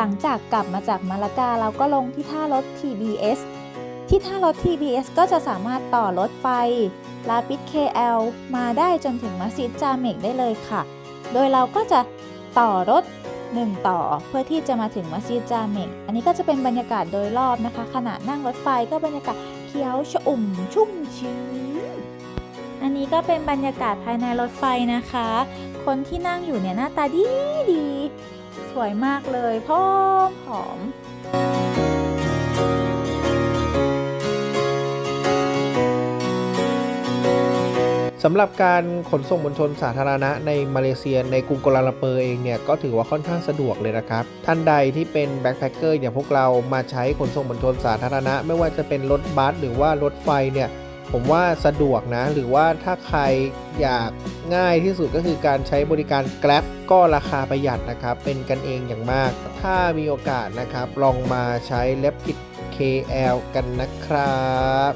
หลังจากกลับมาจากมาลากาเราก็ลงที่ท่ารถ TBS ที่ท่ารถ TBS ก็จะสามารถต่อรถไฟลาปิด KL มาได้จนถึงมัสยิดจาเมกได้เลยค่ะ โดยเราก็จะต่อรถ 1 ต่อเพื่อที่จะมาถึงมัสยิดจาเมก อันนี้ก็จะเป็นบรรยากาศโดยรอบนะคะ ขณะนั่งรถไฟก็บรรยากาศเขียวชอุ่มชุ่มชื้น อันนี้ก็เป็นบรรยากาศภายในรถไฟนะคะ คนที่นั่งอยู่เนี่ยหน้าตาดีดี วยมากเลยพร้อมหอมสำหรับการขนส่งมวลชนสาธารณะในมาเลเซียในกรุงกัวลาลัมเปอร์เองเนี่ยก็ถือว่าค่อนข้างสะดวกเลยนะครับ ท่านใดที่เป็นแบ็คแพคเกอร์อย่างพวกเรามาใช้ขนส่งมวลชนสาธารณะ ไม่ว่าจะเป็นรถบัสหรือว่ารถไฟเนี่ย ผมว่าสะดวกนะ หรือว่าถ้าใครอยากง่ายที่สุดก็คือการใช้บริการ Grab ก็ราคาประหยัดนะครับ เป็นกันเองอย่างมาก ถ้ามีโอกาสนะครับ ลองมาใช้ Rapid KL กันนะครับ